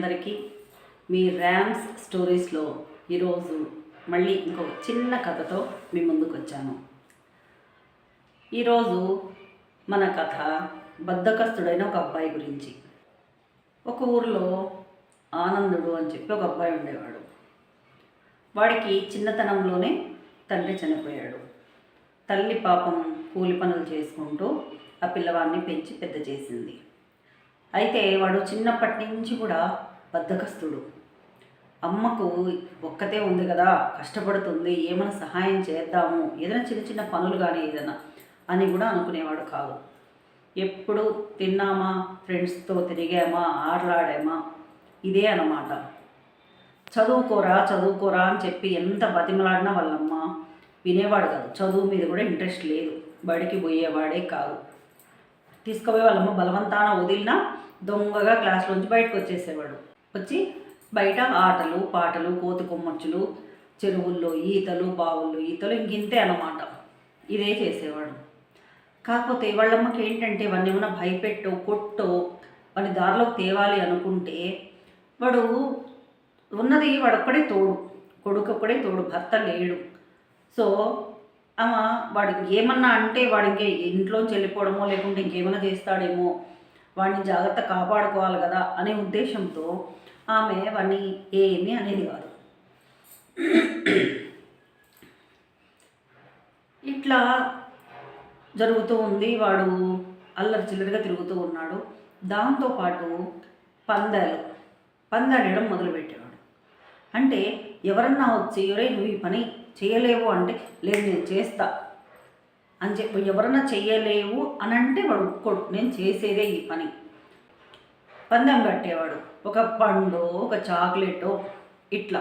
అందరికీ మీ ర్యామ్స్ స్టోరీస్లో ఈరోజు మళ్ళీ ఇంకొక చిన్న కథతో మీ ముందుకు వచ్చాను ఈరోజు మన కథ బద్ధకస్తుడైన ఒక అబ్బాయి గురించి. ఒక ఊరిలో ఆనందుడు అని చెప్పి ఒక అబ్బాయి ఉండేవాడు. వాడికి చిన్నతనంలోనే తండ్రి చనిపోయాడు. తల్లి పాపం కూలి పనులు చేసుకుంటూ ఆ పిల్లవాడిని పెంచి పెద్ద చేసింది. అయితే వాడు చిన్నప్పటి నుంచి కూడా బద్ధకస్తుడు అమ్మకు ఒక్కతే ఉంది కదా కష్టపడుతుంది ఏమైనా సహాయం చేద్దాము ఏదైనా చిన్న చిన్న పనులు కానీ ఏదైనా అని కూడా అనుకునేవాడు కాదు. ఎప్పుడు తిన్నామా ఫ్రెండ్స్తో తిరిగామా ఆటలాడామా? ఇదే అన్నమాట. చదువుకోరా చదువుకోరా అని చెప్పి ఎంత బతిమలాడినా వాళ్ళమ్మ వినేవాడు కాదు. చదువు మీద కూడా ఇంట్రెస్ట్ లేదు. బడికి పోయేవాడే కాదు. తీసుకుపోయి వాళ్ళమ్మ బలవంతాన వదిలినా దొంగగా క్లాస్లోంచి బయటకు వచ్చేసేవాడు వచ్చి బయట ఆటలు పాటలు కోతి కొమ్మచ్చులు చెరువుల్లో ఈతలు బావుల్లో ఈతలు ఇంకింతే అన్నమాట. ఇదే చేసేవాడు. కాకపోతే వాళ్ళమ్మకి ఏంటంటే వాడిని ఏమైనా భయపెట్టో కొట్టో వాడి దారిలోకి తేవాలి అనుకుంటే వాడు ఉన్నది వాడొక్కడే తోడు కొడుకు ఒక్కడే తోడు భర్త లేడు. సో ఆమె వాడికి ఏమన్నా అంటే వాడు ఇంకే ఇంట్లోంచి వెళ్ళిపోవడమో లేకుంటే ఇంకేమైనా చేస్తాడేమో వాడిని జాగ్రత్త కాపాడుకోవాలి కదా అనే ఉద్దేశంతో ఆమె వాడిని ఏమీ అనేది కాదు. ఇట్లా జరుగుతూ ఉంది. వాడు అల్లరి చిల్లరిగా తిరుగుతూ ఉన్నాడు. దాంతోపాటు పందాలు పందాడడం మొదలుపెట్టేవాడు. అంటే ఎవరన్నా వచ్చి ఎవరే నువ్వు ఈ పని చేయలేవు అంటే లేదు నేను చేస్తా అని చెప్పి ఎవరన్నా చేయలేవు అని అంటే వాడు ఒప్పుకోడు నేను చేసేదే ఈ పని పందెం కట్టేవాడు. ఒక పండు ఒక చాక్లెట్ ఇట్లా.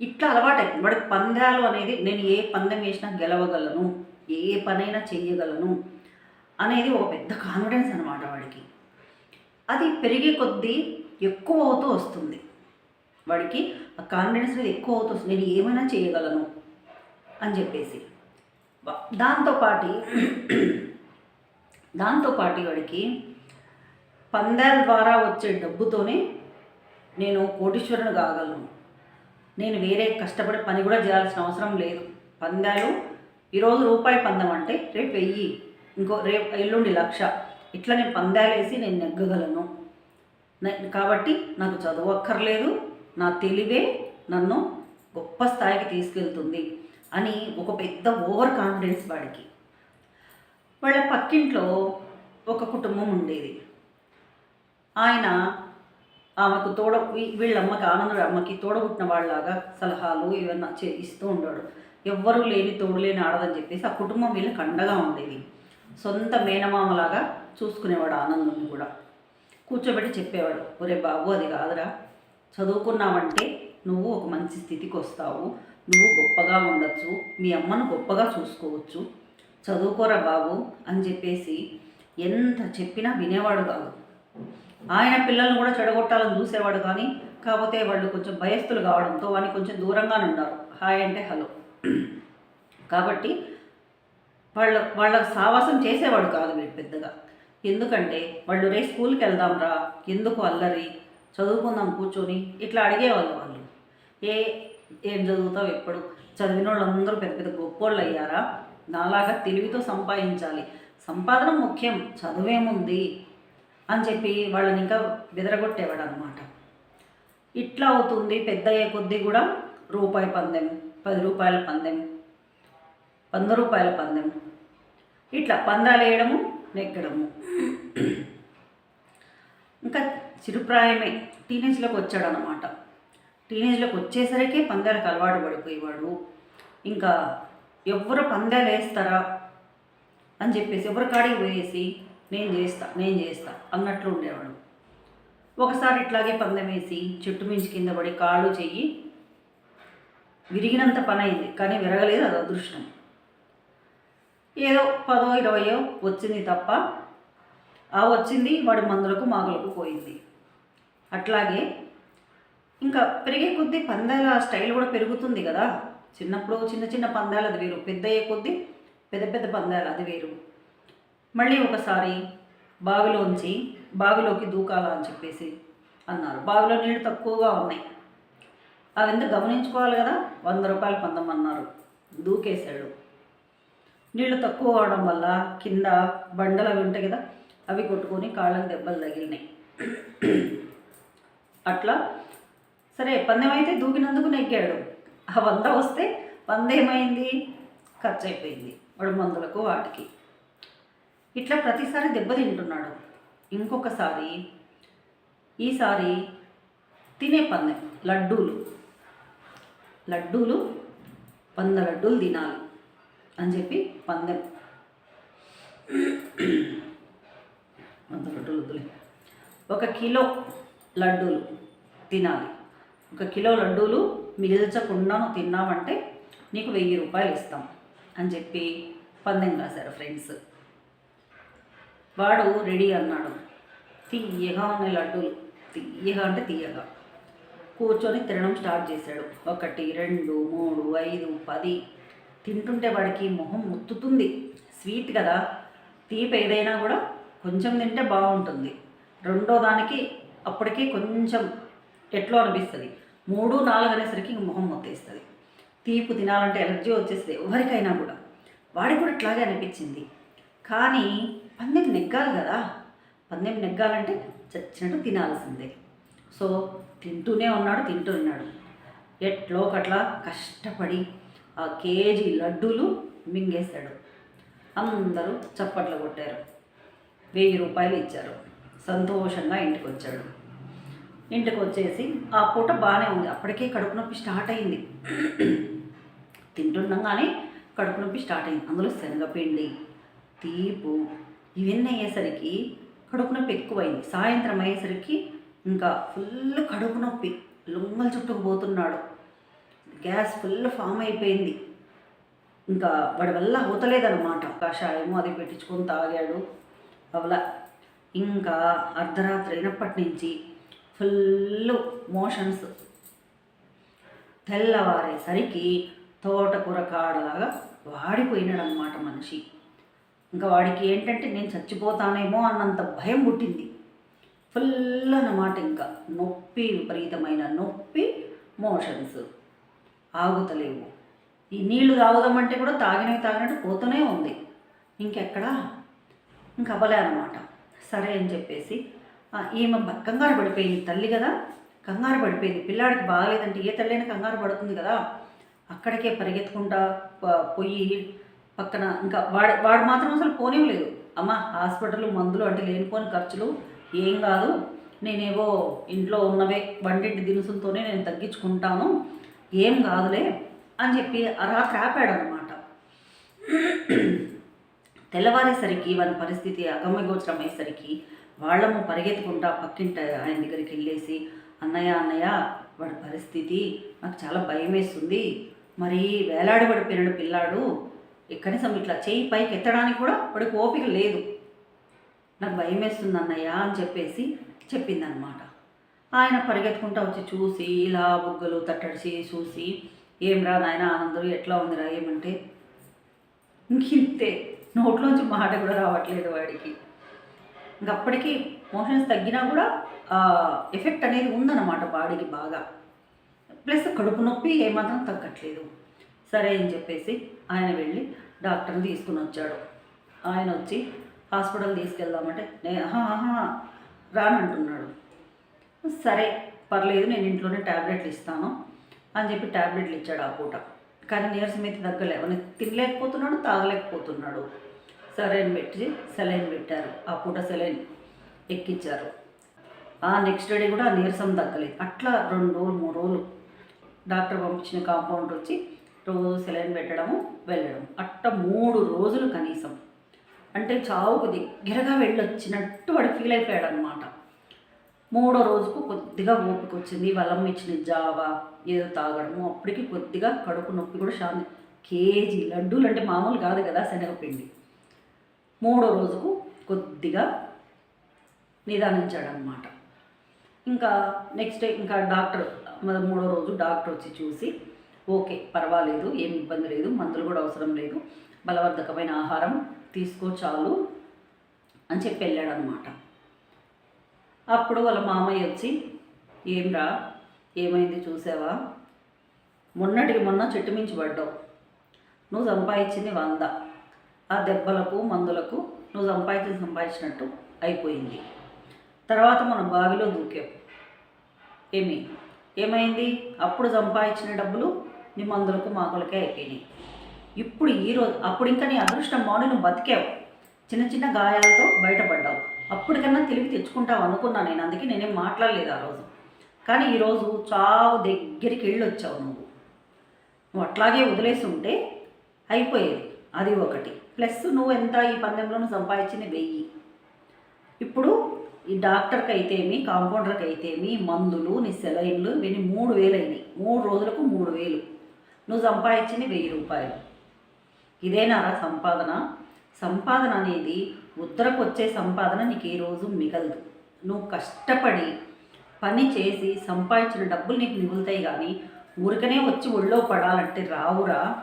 ఇట్లా అలవాటైంది వాడికి పందాలు అనేది నేను ఏ పందెం వేసినా గెలవగలను ఏ పనైనా చెయ్యగలను అనేది ఒక పెద్ద కాన్ఫిడెన్స్ అనమాట వాడికి. అది పెరిగే కొద్దీ ఎక్కువ అవుతూ వస్తుంది. వాడికి ఆ కాన్ఫిడెన్స్ అనేది ఎక్కువ అవుతూ వస్తుంది. నేను ఏమైనా చేయగలను అని చెప్పేసి. దాంతోపాటి దాంతోపాటి వాడికి పందాల ద్వారా వచ్చే డబ్బుతోనే నేను కోటీశ్వరుని కాగలను. నేను వేరే కష్టపడి పని కూడా చేయాల్సిన అవసరం లేదు. పందాలు ఈరోజు రూపాయి పందం అంటే రేపు వెయ్యి ఇంకో రేపు ఎల్లుండి లక్ష. ఇట్లా నేను పందాలు వేసి నేను నెగ్గగలను. కాబట్టి నాకు చదువు అక్కర్లేదు నా తెలివే నన్ను గొప్ప స్థాయికి తీసుకెళ్తుంది అని ఒక పెద్ద ఓవర్ కాన్ఫిడెన్స్ వాడికి. వాళ్ళ పక్కింట్లో ఒక కుటుంబం ఉండేది. ఆయన ఆమెకు తోడ వీళ్ళమ్మకి అమ్మకి ఆనందుడు అమ్మకి తోడబుట్టిన వాళ్ళలాగా సలహాలు ఇవన్నీ చే ఇస్తూ ఉండేవాడు ఎవ్వరూ లేని తోడు లేని ఆడదని చెప్పేసి ఆ కుటుంబం వీళ్ళకి అండగా ఉండేది. సొంత మేనమామలాగా చూసుకునేవాడు ఆనందుని కూడా. కూర్చోబెట్టి చెప్పేవాడు ఒరే బాబు అది కాదురా. చదువుకున్నావంటే నువ్వు ఒక మంచి స్థితికి వస్తావు. నువ్వు గొప్పగా ఉండొచ్చు. మీ అమ్మను గొప్పగా చూసుకోవచ్చు. చదువుకోరా బాబు అని చెప్పేసి ఎంత చెప్పినా వినేవాడు కాదు. ఆయన పిల్లల్ని కూడా చెడగొట్టాలని చూసేవాడు కానీ కాకపోతే వాళ్ళు కొంచెం భయస్థులు కావడంతో వాడిని కొంచెం దూరంగానే ఉన్నారు. హాయ్ అంటే హలో. కాబట్టి వాళ్ళ వాళ్ళ సావాసం చేసేవాడు కాదు వీడు పెద్దగా. ఎందుకంటే వాళ్ళు రే స్కూల్కి వెళ్దాం రా ఎందుకు అల్లరి? చదువుకుందాం కూర్చొని ఇట్లా అడిగేవాళ్ళు వాళ్ళు. ఏ ఏం చదువుతావు ఎప్పుడు? చదివిన వాళ్ళందరూ పెద్ద పెద్ద గొప్పోళ్ళు అయ్యారా? నాలాగా తెలివితో సంపాదించాలి. సంపాదన ముఖ్యం చదువేముంది? అని చెప్పి వాళ్ళని ఇంకా బెదరగొట్టేవాడు అనమాట ఇట్లా అవుతుంది పెద్ద అయ్యే కొద్దీ కూడా రూపాయి పందెం పది రూపాయల పందెం వంద రూపాయల పందెం ఇట్లా పందాలు వేయడము నెక్కడము ఇంకా చిరుప్రాయమే టీనేజ్లోకి వచ్చాడు అనమాట టీనేజ్లోకి వచ్చేసరికి పందాలకు అలవాటు పడిపోయేవాడు. ఇంకా ఎవరు పందాలు వేస్తారా అని చెప్పేసి ఎవరి కాడికి పోయేసి నేను చేస్తా నేను చేస్తా అన్నట్లు ఉండేవాడు. ఒకసారి ఇట్లాగే పందెం వేసి చెట్టు మించి కింద పడి కాళ్ళు చెయ్యి విరిగినంత పని అయింది కానీ విరగలేదు అది అదృష్టం. ఏదో పదో ఇరవయో వచ్చింది తప్ప ఆ వచ్చింది వాడి మందులకు మాగులకు పోయింది. అట్లాగే ఇంకా పెరిగే కొద్దీ పందాల స్టైల్ కూడా పెరుగుతుంది కదా. చిన్నప్పుడు చిన్న చిన్న పందాలు అది వేరు పెద్ద అయ్యే కొద్దీ పెద్ద పెద్ద పందాలు అది వేరు. మళ్ళీ ఒకసారి బావిలోంచి బావిలోకి దూకాలా అని చెప్పేసి అన్నారు. బావిలో నీళ్ళు తక్కువగా ఉన్నాయి. అవి ఎంత గమనించుకోవాలి కదా? వంద రూపాయలు పొందమన్నారు దూకేశాడు. నీళ్ళు తక్కువ అవడం వల్ల కింద బండలు అవి ఉంటాయి కదా అవి కొట్టుకొని కాళ్ళకు దెబ్బలు తగిలినాయి. అట్లా సరే పందెం అయితే దూకినందుకు నెగ్గాడు. ఆ వంద వస్తే వంద ఏమైంది? ఖర్చు అయిపోయింది. వాడు మందులకు వాటికి. ఇట్లా ప్రతిసారి దెబ్బతింటున్నాడు ఇంకొకసారి ఈసారి తినే పందెం లడ్డూలు. లడ్డూలు వంద లడ్డూలు తినాలి అని చెప్పి పందెం. వంద లడ్డూలు వద్దులే. ఒక కిలో లడ్డూలు తినాలి. ఒక కిలో లడ్డూలు మిగిల్చకుండా నువ్వు తిన్నావంటే నీకు వెయ్యి రూపాయలు ఇస్తాం అని చెప్పి పందెం రాశారు ఫ్రెండ్స్. వాడు రెడీ అన్నాడు. తీయగా ఉన్నాయి లడ్డూలు. తీయగా అంటే తీయగా. కూర్చొని తినడం స్టార్ట్ చేశాడు. ఒకటి రెండు మూడు ఐదు పది. తింటుంటే వాడికి మొహం ముత్తుతుంది. స్వీట్ కదా. తీపి ఏదైనా కూడా కొంచెం తింటే బాగుంటుంది. రెండో దానికి అప్పటికి కొంచెం ఎట్లో అనిపిస్తుంది. మూడు నాలుగు అనేసరికి మొహం మొత్తేస్తుంది. తీపి తినాలంటే ఎలర్జీ వచ్చేస్తుంది ఎవరికైనా కూడా. వాడికి కూడా ఇట్లాగే అనిపించింది. కానీ పందెం నెగ్గాలి కదా. పందెం నెగ్గాలంటే చచ్చినట్టు తినాల్సిందే. సో తింటూనే ఉన్నాడు తింటూ ఉన్నాడు. ఎట్లో ఒకట్లా కష్టపడి ఆ కేజీ లడ్డూలు మింగేశాడు. అందరూ చప్పట్లు కొట్టారు. వెయ్యి రూపాయలు ఇచ్చారు. సంతోషంగా ఇంటికి వచ్చాడు ఇంటికి వచ్చేసి ఆ పూట బాగానే ఉంది. అప్పటికే కడుపు నొప్పి స్టార్ట్ అయింది. తింటుండగానే కడుపు నొప్పి స్టార్ట్ అయింది. అందులో శనగపిండి తీపు ఇవన్నీ అయ్యేసరికి కడుపు నొప్పి ఎక్కువైంది సాయంత్రం అయ్యేసరికి ఇంకా ఫుల్ కడుపు నొప్పి. లొంగల చుట్టుకు పోతున్నాడు. గ్యాస్ ఫుల్ ఫామ్ అయిపోయింది. ఇంకా వాడి వల్ల అవతలేదన్నమాట. కషాయము అది పెట్టించుకొని తాగాడు. అవల ఇంకా అర్ధరాత్రి అయినప్పటి నుంచి ఫుల్ మోషన్స్ తెల్లవారేసరికి తోటకూర కాడలాగా వాడిపోయినాడు అనమాట మనిషి. ఇంకా వాడికి ఏంటంటే నేను చచ్చిపోతానేమో అన్నంత భయం పుట్టింది. ఫుల్ అన్నమాట ఇంకా. నొప్పి విపరీతమైన నొప్పి మోషన్స్. ఆగుతలేవు. ఈ నీళ్ళు తాగుదామంటే కూడా తాగినవి తాగినట్టు పోతూనే ఉంది. ఇంకెక్కడా? ఇంక అవ్వలే అనమాట సరే అని చెప్పేసి ఈమె కంగారు పడిపోయింది తల్లి కదా. కంగారు పడిపోయింది. పిల్లాడికి బాగాలేదంటే ఏ తల్లైనా కంగారు పడుతుంది కదా. అక్కడికే పరిగెత్తుకుంటా పొయ్యి పోయి పక్కన ఇంకా వాడు వాడు మాత్రం అసలు పోనివ్వలేదు అమ్మ హాస్పిటల్ మందులు అంటే లేనిపోని ఖర్చులు ఏం కాదు. నేనేవో ఇంట్లో ఉన్నవే వంటింటి దినుసులతోనే నేను తగ్గించుకుంటాను. ఏం కాదులే అని చెప్పి రాత్రి ఆపాడు అనమాట తెల్లవారేసరికి వాని పరిస్థితి అగమ్యగోచరం అయ్యేసరికి వాళ్ళము పరిగెత్తుకుంటా పక్కింటి ఆయన దగ్గరికి వెళ్ళేసి అన్నయ్య అన్నయ్య వాడి పరిస్థితి నాకు చాలా భయం వేస్తుంది మరి వేలాడబడిపోయినాడు పిల్లాడు కనీసం ఇట్లా చేయి పైకి ఎత్తడానికి కూడా వాడికి ఓపిక లేదు. నాకు భయం వేస్తుంది అన్నయ్య అని చెప్పేసి చెప్పిందనమాట ఆయన పరిగెత్తుకుంటా వచ్చి చూసి ఇలా బుగ్గలు తట్టడిసి చూసి ఏం రా నాయన ఆనందం ఎట్లా ఉందిరా ఏమంటే ఇంకింతే. నోట్లోంచి మాట కూడా రావట్లేదు వాడికి. ఇంక అప్పటికి మోషన్స్ తగ్గినా కూడా ఎఫెక్ట్ అనేది ఉందన్నమాట బాడీకి బాగా. ప్లస్ కడుపు నొప్పి ఏమాత్రం తగ్గట్లేదు. సరే అని చెప్పేసి ఆయన వెళ్ళి డాక్టర్ని తీసుకుని వచ్చాడు. ఆయన వచ్చి హాస్పిటల్ తీసుకెళ్దామంటే నే రానంటున్నాడు. సరే పర్లేదు నేను ఇంట్లోనే ట్యాబ్లెట్లు ఇస్తాను అని చెప్పి ట్యాబ్లెట్లు ఇచ్చాడు ఆ పూట. కానీ నీరసం అయితే తగ్గలే తినలేకపోతున్నాడు తాగలేకపోతున్నాడు. సరైన్ పెట్టి సెలైన్ పెట్టారు. ఆ పూట సెలైన్ ఎక్కించారు. ఆ నెక్స్ట్ డే కూడా ఆ నీరసం తగ్గలేదు. అట్లా రెండు రోజులు మూడు రోజులు డాక్టర్ పంపించిన కాంపౌండ్ వచ్చి రోజు సెలైన్ పెట్టడము వెళ్ళడం అట్ట మూడు రోజులు కనీసం. అంటే చావుకు దగ్గరగా వెళ్ళొచ్చినట్టు వాడు ఫీల్ అయిపోయాడు అనమాట మూడో రోజుకు కొద్దిగా ఓపిక వచ్చింది వలం ఇచ్చిన జావా ఏదో తాగడము. అప్పటికి కొద్దిగా కడుపు నొప్పి కూడా శాంతి కేజీ లడ్డూలు అంటే మామూలు కాదు కదా శనగపిండి. మూడో రోజుకు కొద్దిగా నిదానించాడనమాట ఇంకా నెక్స్ట్ డే ఇంకా డాక్టర్ మరి మూడో రోజు డాక్టర్ వచ్చి చూసి ఓకే పర్వాలేదు ఏం ఇబ్బంది లేదు మందులు కూడా అవసరం లేదు బలవర్ధకమైన ఆహారం తీసుకో చాలు అని చెప్పి వెళ్ళాడనమాట అప్పుడు వాళ్ళ మామయ్య వచ్చి ఏంరా ఏమైంది చూసావా? మొన్నటికి మొన్న చెట్టు మించి పడ్డావు. నువ్వు సంపాదించింది వంద. ఆ దెబ్బలకు మందులకు నువ్వు సంపాదించి సంపాదించినట్టు అయిపోయింది. తర్వాత మనం బావిలో దూకాం. ఏమి? ఏమైంది? అప్పుడు సంపాదించిన డబ్బులు నీ మందులకు మాకులకే అయిపోయినాయి. ఇప్పుడు ఈరోజు అప్పుడు ఇంకా నీ అదృష్టం మౌని నువ్వు బతికావు. చిన్న చిన్న గాయాలతో బయటపడ్డావు. అప్పటికన్నా తెలివి తెచ్చుకుంటావు అనుకున్నా నేను అందుకే నేనేం మాట్లాడలేదు ఆ రోజు. కానీ ఈరోజు చావు దగ్గరికి వెళ్ళి వచ్చావు నువ్వు. నువ్వు అట్లాగే వదిలేసి ఉంటే అయిపోయేది. అది ఒకటి. ప్లస్ నువ్వు ఎంత ఈ పందెంలో నువ్వు సంపాదించింది వెయ్యి. ఇప్పుడు ఈ డాక్టర్కి అయితేమి కాంపౌండర్కి అయితేమి మందులు నీ సెలైన్లు ఇవన్నీ మూడు వేలు అయినాయి మూడు రోజులకు మూడు వేలు. నువ్వు సంపాదించింది వెయ్యి రూపాయలు. ఇదేనారా సంపాదన. సంపాదన అనేది ఉత్తరకు వచ్చే సంపాదన నీకు ఏ రోజు మిగలదు. నువ్వు కష్టపడి పని చేసి సంపాదించిన డబ్బులు నీకు మిగులుతాయి కానీ ఊరికనే వచ్చి ఒళ్ళో పడాలంటే రావురా.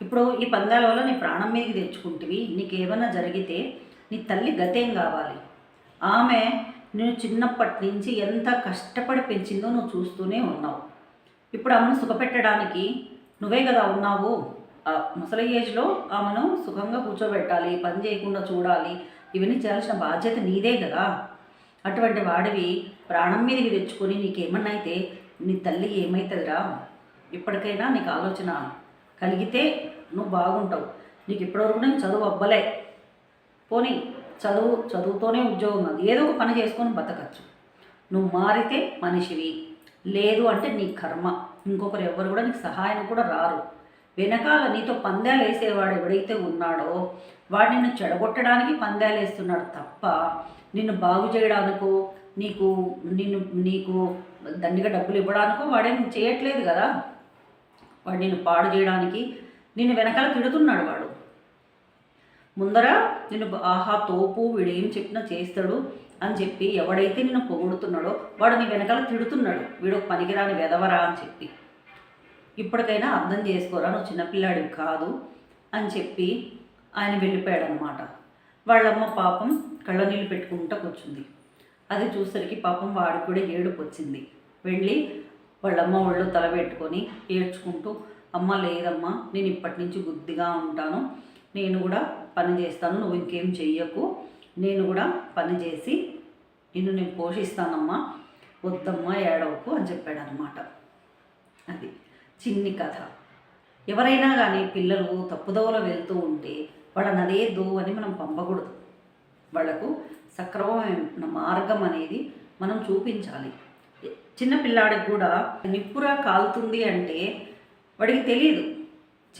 ఇప్పుడు ఈ పందాల వల్ల నీ ప్రాణం మీదకి తెచ్చుకుంటివి. నీకేమైనా జరిగితే నీ తల్లి గతేం కావాలి? ఆమె నేను చిన్నప్పటి నుంచి ఎంత కష్టపడి పెంచిందో నువ్వు చూస్తూనే ఉన్నావు. ఇప్పుడు ఆమెను సుఖపెట్టడానికి నువ్వే కదా ఉన్నావు. ఆ ముసలి ఏజ్లో ఆమెను సుఖంగా కూర్చోబెట్టాలి పని చేయకుండా చూడాలి. ఇవన్నీ చేయాల్సిన బాధ్యత నీదే కదా. అటువంటి వాడివి ప్రాణం మీదకి తెచ్చుకొని నీకేమన్నైతే అయితే నీ తల్లి ఏమవుతుందిరా ఇప్పటికైనా నీకు ఆలోచన కలిగితే నువ్వు బాగుంటావు. నీకు ఇప్పటివరకు నేను చదువు అవ్వలే పోనీ చదువు చదువుతోనే ఉద్యోగం అది ఏదో ఒక పని చేసుకొని బతకచ్చు. నువ్వు మారితే మనిషివి. లేదు అంటే నీ కర్మ. ఇంకొకరు ఎవరు కూడా నీకు సహాయం కూడా రారు. వెనకాల నీతో పందాలు వేసేవాడు ఎవడైతే ఉన్నాడో వాడు నిన్ను చెడగొట్టడానికి పందాలు వేస్తున్నాడు తప్ప నిన్ను బాగు చేయడానికో నీకు నిన్ను నీకు దండిగా డబ్బులు ఇవ్వడానికో వాడేం చేయట్లేదు కదా. వాడు నిన్ను పాడు చేయడానికి నిన్ను వెనకాల తిడుతున్నాడు వాడు. ముందర నిన్ను ఆహా తోపు వీడేం చెప్పినా చేస్తాడు. అని చెప్పి ఎవడైతే నిన్ను పొగుడుతున్నాడో వాడు నీ వెనకాల తిడుతున్నాడు. వీడు పనికిరాని వెదవరా అని చెప్పి. ఇప్పటికైనా అర్థం చేసుకోరా నువ్వు చిన్నపిల్లాడివి కాదు అని చెప్పి ఆయన వెళ్ళిపోయాడు అనమాట వాళ్ళమ్మ పాపం కళ్ళ నీళ్ళు పెట్టుకుంటూ కూర్చుంది. అది చూసరికి పాపం వాడికి కూడా ఏడుపు వచ్చింది. వెళ్ళి వాళ్ళమ్మ ఒళ్ళు తల పెట్టుకొని ఏడ్చుకుంటూ అమ్మ లేదమ్మా నేను ఇప్పటి నుంచి బుద్ధిగా ఉంటాను. నేను కూడా పని చేస్తాను నువ్వు ఇంకేం చెయ్యకు. నేను కూడా పని చేసి నిన్ను నేను పోషిస్తానమ్మా వద్దమ్మా ఏడవకు అని చెప్పాడు అనమాట అది చిన్ని కథ. ఎవరైనా కానీ పిల్లలు తప్పుదోవలో వెళ్తూ ఉంటే వాళ్ళని అదే అని మనం పంపకూడదు. వాళ్ళకు సక్రమమైన మార్గం అనేది మనం చూపించాలి. చిన్న పిల్లాడికి కూడా నిప్పురా కాలుతుంది అంటే వాడికి తెలియదు.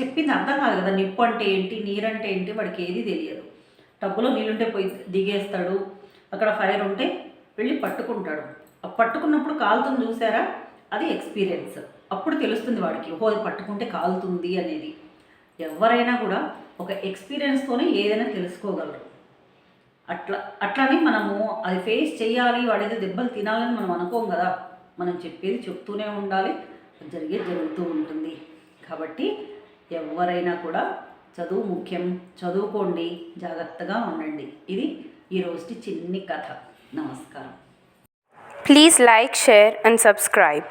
చెప్పింది అర్థం కాదు కదా నిప్పు అంటే ఏంటి నీరంటే ఏంటి వాడికి ఏది తెలియదు. టబ్బులో నీళ్ళుంటే పోయి దిగేస్తాడు. అక్కడ ఫైర్ ఉంటే వెళ్ళి పట్టుకుంటాడు. ఆ పట్టుకున్నప్పుడు కాలుతుంది చూసారా? అది ఎక్స్పీరియన్స్ అప్పుడు తెలుస్తుంది వాడికి ఓహో అది పట్టుకుంటే కాలుతుంది అనేది. ఎవరైనా కూడా ఒక ఎక్స్పీరియన్స్తోనే ఏదైనా తెలుసుకోగలరు. అట్లా అట్లానే మనము అది ఫేస్ చేయాలి వాడేదో దెబ్బలు తినాలని మనం అనుకోం కదా. మనం చెప్పేది చెప్తూనే ఉండాలి. జరిగే జరుగుతూ ఉంటుంది. కాబట్టి ఎవరైనా కూడా చదువు ముఖ్యం. చదువుకోండి. జాగ్రత్తగా ఉండండి. ఇది ఈరోజు చిన్ని కథ. నమస్కారం. Please like share and subscribe